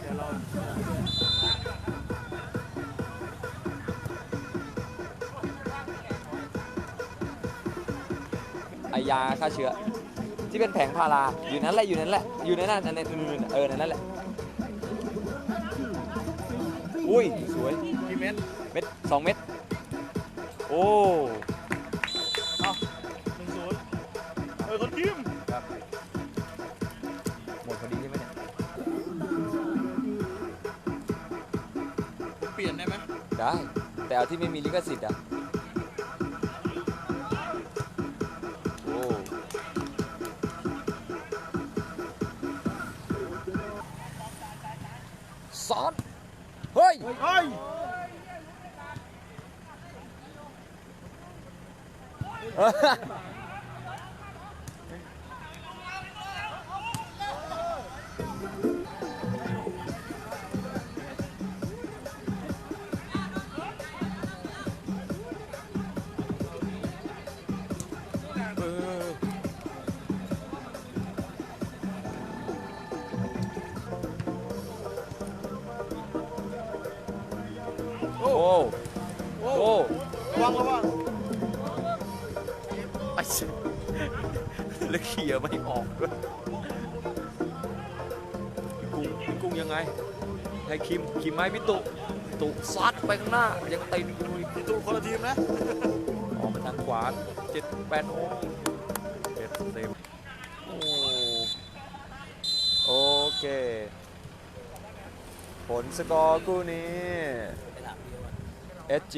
เดี๋ยวเราไอยาฆ่าเชื้อ ที่เป็นแผงพาราอยู่นั้นแหละอยู่นั้นแหละอยู่ในนั้นนั่นนั่นนั่นเออนั่นนั่นแหละอุ้ยสวยกี่เม็ดเม็ดสองเม็ดโอ้เอ้าหนึ่งศูนย์เออคนทีม เปลี่ยนได้ไหมได้ แต่เอาที่ไม่มีลิขสิทธิ์อะโอ้ซอสเฮ้ย เฮ้ย โอ้โอ้โอ้ระวังระวังไอ้เชี่ยแล้วเขี่ยไม่ออกด้วยกุ้งกุ้งยังไงให้คิมคิมไม้พี่ตุตุซัดไปข้างหน้า ยังติดอยู่อีกพี่ตูคนละทีมนะออกมาทางขวาเจ็ดแปดโอ้เจ็ดเต็มโอ้โอเค ผลสกอร์คู่นี้ SG